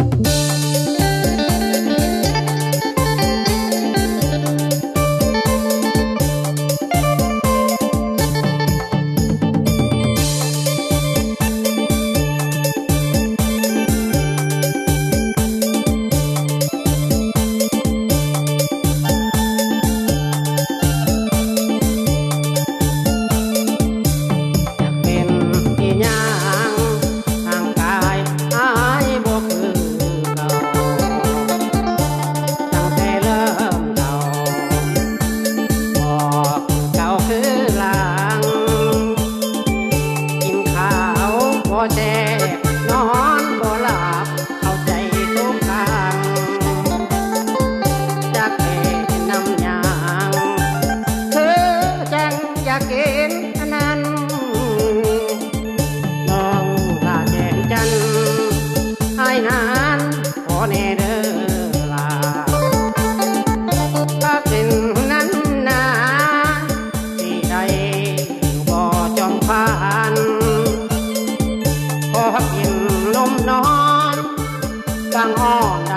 อ บ่แซ่นอนบ่หลับเข้าใจทุกทางจักเห็นน้ำยางเธอจังอยากเกินอันนั้นน้องลาแจงจันไอ้นานขอแน่เด้อ สั่งอ้อใด